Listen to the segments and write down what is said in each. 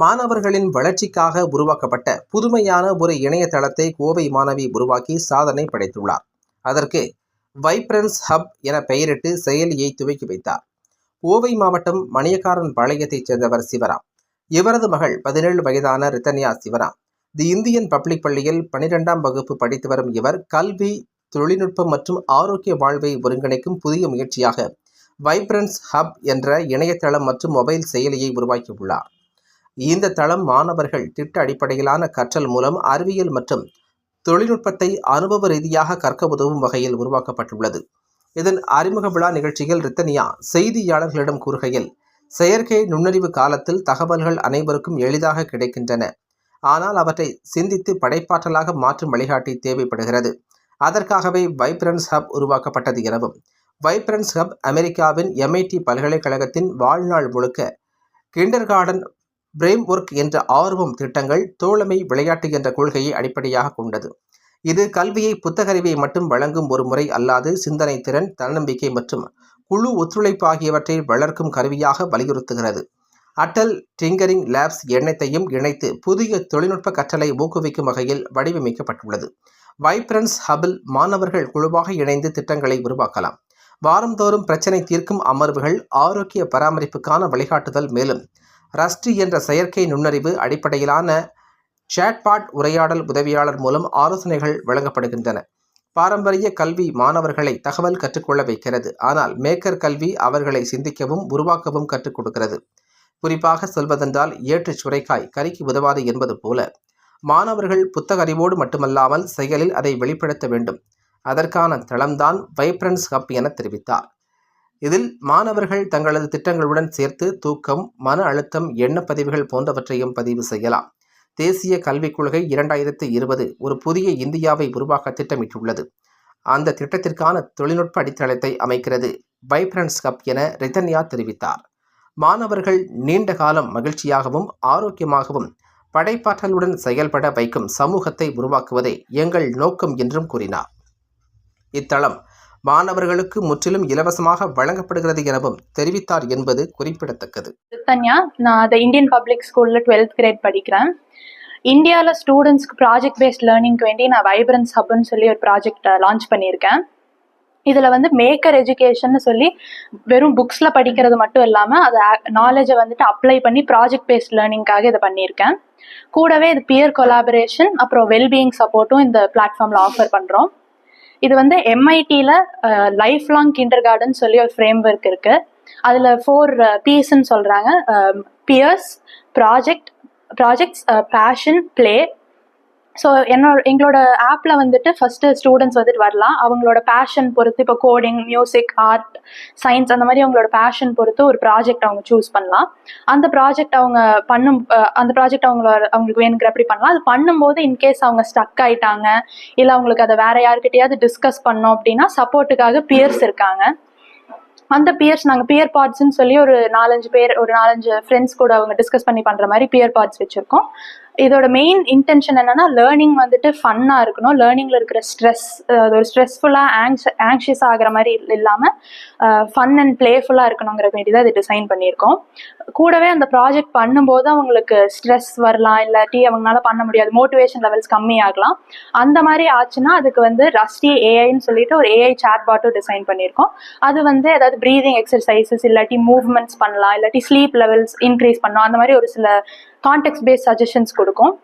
மாணவர்களின் வளர்ச்சிக்காக உருவாக்கப்பட்ட புதுமையான ஒரு இணையதளத்தை கோவை மாணவி உருவாக்கி சாதனை படைத்துள்ளார். அதற்கு வைப்ரன்ஸ் ஹப் என பெயரிட்டு செயலியை துவக்கி வைத்தார். கோவை மாவட்டம் மணியக்காரன் பாளையத்தைச் சேர்ந்தவர் சிவராம். இவரது மகள் பதினேழு வயதான Rithanya Sivaram. The Indian public பள்ளியில் பனிரெண்டாம் வகுப்பு படித்து வரும் இவர் கல்வி தொழில்நுட்பம் மற்றும் ஆரோக்கிய வாழ்வை ஒருங்கிணைக்கும் புதிய முயற்சியாக வைப்ரன்ஸ் ஹப் என்ற இணையதளம் மற்றும் மொபைல் செயலியை உருவாக்கியுள்ளார். இந்த தளம் மாணவர்கள் திட்ட அடிப்படையிலான கற்றல் மூலம் அறிவியல் மற்றும் தொழில்நுட்பத்தை அனுபவ ரீதியாக கற்க உதவும் வகையில் உருவாக்கப்பட்டுள்ளது. இதன் அறிமுக விழா நிகழ்ச்சியில் ரித்தனியா செய்தியாளர்களிடம் கூறுகையில் செயற்கை நுண்ணறிவு காலத்தில் தகவல்கள் அனைவருக்கும் எளிதாக கிடைக்கின்றன. ஆனால் அவற்றை சிந்தித்து படைப்பாற்றலாக மாற்றும் வழிகாட்டி தேவைப்படுகிறது. அதற்காகவே வைப்ரன்ஸ் ஹப் உருவாக்கப்பட்டது எனவும் வைப்ரன்ஸ் ஹப் அமெரிக்காவின் எம்ஐடி பல்கலைக்கழகத்தின் வாழ்நாள் முழுக்க கிண்டர் கார்டன் பிரேம் ஒர்க் என்ற ஆர்வம் திட்டங்கள் தோழமை விளையாட்டு என்ற கொள்கையை அடிப்படையாக கொண்டது. இது கல்வியை புத்தகறிவை மட்டும் வழங்கும் ஒரு முறை அல்லாது சிந்தனை திறன் தன்னம்பிக்கை மற்றும் குழு ஒத்துழைப்பு ஆகியவற்றை வளர்க்கும் கருவியாக வலியுறுத்துகிறது. அட்டல் டிங்கரிங் லேப்ஸ் எண்ணத்தையும் இணைத்து புதிய தொழில்நுட்ப கற்றலை ஊக்குவிக்கும் வகையில் வடிவமைக்கப்பட்டுள்ளது. வைப்ரன்ஸ் ஹபில் மாணவர்கள் குழுவாக இணைந்து திட்டங்களை உருவாக்கலாம். வாரந்தோறும் பிரச்சனை தீர்க்கும் அமர்வுகள் ஆரோக்கிய பராமரிப்புக்கான வழிகாட்டுதல் மேலும் ரஸ்டி என்ற செயற்கை நுண்ணறிவு அடிப்படையிலான சேட்பாட் உரையாடல் உதவியாளர் மூலம் ஆலோசனைகள் வழங்கப்படுகின்றன. பாரம்பரிய கல்வி மாணவர்களை தகவல் கற்றுக்கொள்ள வைக்கிறது. ஆனால் மேக்கர் கல்வி அவர்களை சிந்திக்கவும் உருவாக்கவும் கற்றுக் கொடுக்கிறது. குறிப்பாக சொல்வதென்றால் ஏற்று சுரைக்காய் கறிக்கு உதவாது என்பது போல. மாணவர்கள் புத்தக அறிவோடு மட்டுமல்லாமல் செயலில் அதை வெளிப்படுத்த வேண்டும். அதற்கான தளம்தான் வைப்ரன்ஸ் ஹப் என தெரிவித்தார். இதில் மாணவர்கள் தங்களது திட்டங்களுடன் சேர்த்து தூக்கம் மன அழுத்தம் எண்ணப்பதிவுகள் போன்றவற்றையும் பதிவு செய்யலாம். தேசிய கல்விக் கொள்கை இரண்டாயிரத்து இருபது ஒரு புதிய இந்தியாவை உருவாக்க திட்டமிட்டுள்ளது. அந்த திட்டத்திற்கான தொழில்நுட்ப அடித்தளத்தை அமைக்கிறது வைப்ரன்ஸ் கப் என ரிதன்யா தெரிவித்தார். மாணவர்கள் நீண்ட காலம் மகிழ்ச்சியாகவும் ஆரோக்கியமாகவும் படைப்பாற்றலுடன் செயல்பட வைக்கும் சமூகத்தை உருவாக்குவதே எங்கள் நோக்கம் என்றும் கூறினார். இத்தளம் மாணவர்களுக்கு முற்றிலும் இலவசமாக வழங்கப்படுகிறது எனவும் தெரிவித்தார் என்பது குறிப்பிடத்தக்கது. தன்யா நான் த இந்தியன் பப்ளிக் ஸ்கூலில் டுவெல்த் கிரேட் படிக்கிறேன். இந்தியாவில் ஸ்டூடெண்ட்ஸ்க்கு ப்ராஜெக்ட் பேஸ்ட் லேர்னிங்க்கு வேண்டி நான் வைப்ரன்ஸ் ஹப்னு சொல்லி ஒரு ப்ராஜெக்ட் லான்ச் பண்ணியிருக்கேன். இதில் வந்து மேக்கர் எஜுகேஷன் சொல்லி வெறும் புக்ஸில் படிக்கிறது மட்டும் இல்லாமல் அதை நாலேஜை வந்துட்டு அப்ளை பண்ணி ப்ராஜெக்ட் பேஸ்ட் லேர்னிங்காக இதை பண்ணியிருக்கேன். கூடவே இது பியர் கொலாபரேஷன் அப்புறம் வெல்பீயிங் சப்போர்ட்டும் இந்த பிளாட்ஃபார்மில் ஆஃபர் பண்ணுறோம் இது வந்து எம்ஐடியில் லைஃப் லாங் கிண்டர் கார்டன் சொல்லி ஒரு ஃப்ரேம் ஒர்க் இருக்குது அதில் ஃபோர் பீஸ்ன்னு சொல்கிறாங்க peers project projects passion play so என்னோட எங்களோட ஆப்பில் வந்துட்டு ஃபஸ்ட்டு ஸ்டூடெண்ட்ஸ் வந்துட்டு வரலாம். அவங்களோட பேஷன் பொறுத்து இப்போ கோடிங் மியூசிக் ஆர்ட் சயின்ஸ் அந்த மாதிரி அவங்களோட பேஷன் பொறுத்து ஒரு ப்ராஜெக்ட் அவங்க சூஸ் பண்ணலாம். அந்த ப்ராஜெக்ட் அவங்க பண்ணும் அந்த ப்ராஜெக்ட் அவங்களோட அவங்களுக்கு வேணுங்கிற அப்படி பண்ணலாம். அது பண்ணும்போது இன்கேஸ் அவங்க ஸ்டக் ஆயிட்டாங்க இல்லை அவங்களுக்கு அதை வேற யாருக்கிட்டையாவது டிஸ்கஸ் பண்ணோம் அப்படின்னா சப்போர்ட்டுக்காக பியர்ஸ் இருக்காங்க. அந்த பியர்ஸ் நாங்கள் பியர் பார்ட்ஸ்னு சொல்லி ஒரு நாலஞ்சு பேர் ஒரு நாலஞ்சு ஃப்ரெண்ட்ஸ் கூட அவங்க டிஸ்கஸ் பண்ணி பண்ணுற மாதிரி பியர் பார்ட்ஸ் வச்சுருக்கோம். இதோட மெயின் இன்டென்ஷன் என்னன்னா லேர்னிங் வந்துட்டு ஃபன்னாக இருக்கணும். லேர்னிங்கில் இருக்கிற ஸ்ட்ரெஸ் அது ஒரு ஸ்ட்ரெஸ்ஃபுல்லாக ஆங்ஸ் ஆங்ஷியஸ் ஆகிற மாதிரி இல்லாமல் ஃபன் அண்ட் பிளேஃபுல்லாக இருக்கணுங்கிற வேண்டி தான் இது டிசைன் பண்ணியிருக்கோம். கூடவே அந்த ப்ராஜெக்ட் பண்ணும்போது அவங்களுக்கு ஸ்ட்ரெஸ் வரலாம் இல்லாட்டி அவங்களால பண்ண முடியாது. மோட்டிவேஷன் லெவல்ஸ் கம்மியாகலாம். அந்த மாதிரி ஆச்சுன்னா அதுக்கு வந்து ரஸ்டி ஏஐன்னு சொல்லிட்டு ஒரு ஏஐ சாட் பாட்டும் டிசைன் பண்ணியிருக்கோம். அது வந்து ஏதாவது ப்ரீதிங் எக்ஸசைசஸ் இல்லாட்டி மூவ்மெண்ட்ஸ் பண்ணலாம் இல்லாட்டி ஸ்லீப் லெவல்ஸ் இன்க்ரீஸ் பண்ணலாம். அந்த மாதிரி ஒரு சில கான்டெக்ட் பேஸ்ட் சஜஷன்ஸ் கொடுக்கும்.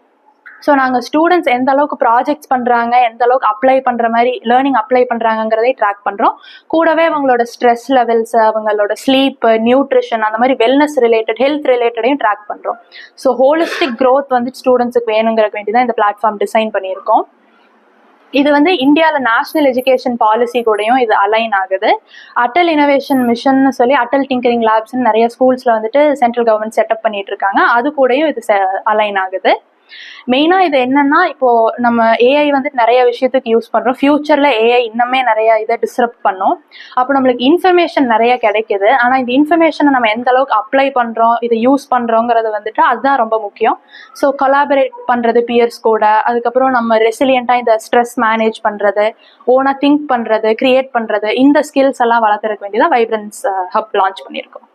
ஸோ நாங்கள் ஸ்டூடெண்ட்ஸ் எந்த அளவுக்கு ப்ராஜெக்ட்ஸ் பண்ணுறாங்க எந்த அளவுக்கு அப்ளை பண்ணுற மாதிரி லேர்னிங் அப்ளை பண்ணுறாங்கங்கிறதை ட்ராக் பண்ணுறோம் கூடவே அவங்களோட ஸ்ட்ரெஸ் லெவல்ஸ் அவங்களோட ஸ்லீப் நியூட்ரிஷன் அந்த மாதிரி வெல்னஸ் ரிலேட்டட் ஹெல்த் ரிலேட்டடையும் ட்ராக் பண்ணுறோம் ஸோ ஹோலிஸ்டிக் க்ரோத் வந்து ஸ்டூடெண்ட்ஸுக்கு வேணுங்கிற வேண்டி தான் இந்த பிளாட்ஃபார்ம் டிசைன் பண்ணியிருக்கோம். இது வந்து இந்தியாவில் நேஷனல் எஜுகேஷன் பாலிசி கூடயும் இது அலைன் ஆகுது. அட்டல் இனோவேஷன் மிஷன் சொல்லி அட்டல் டிங்கரிங் லேப்ஸ்னு நிறைய ஸ்கூல்ஸில் வந்துட்டு சென்ட்ரல் கவர்மெண்ட் செட்டப் பண்ணிட்டு இருக்காங்க. அது கூடயும் இது அலைன் ஆகுது. மெயினாக இது என்னன்னா இப்போ நம்ம ஏஐ வந்துட்டு நிறைய விஷயத்துக்கு யூஸ் பண்ணுறோம் ஃபியூச்சரில் ஏஐ இன்னமே நிறைய இதை டிஸ்டர்ப் பண்ணும். அப்போ நம்மளுக்கு இன்ஃபர்மேஷன் நிறைய கிடைக்குது. ஆனால் இந்த இன்ஃபர்மேஷனை நம்ம எந்த அளவுக்கு அப்ளை பண்ணுறோம் இதை யூஸ் பண்ணுறோங்கிறது வந்துட்டு அதுதான் ரொம்ப முக்கியம். ஸோ கொலாபரேட் பண்ணுறது பியர்ஸ் கூட அதுக்கப்புறம் நம்ம ரெசிலியண்ட்டாக இந்த ஸ்ட்ரெஸ் மேனேஜ் பண்ணுறது ஓனாக திங்க் பண்ணுறது க்ரியேட் பண்ணுறது இந்த ஸ்கில்ஸ் எல்லாம் வளர்த்துறதுக்கு வேண்டியதான் வைப்ரன்ஸ் ஹப் லான்ச் பண்ணியிருக்கோம்.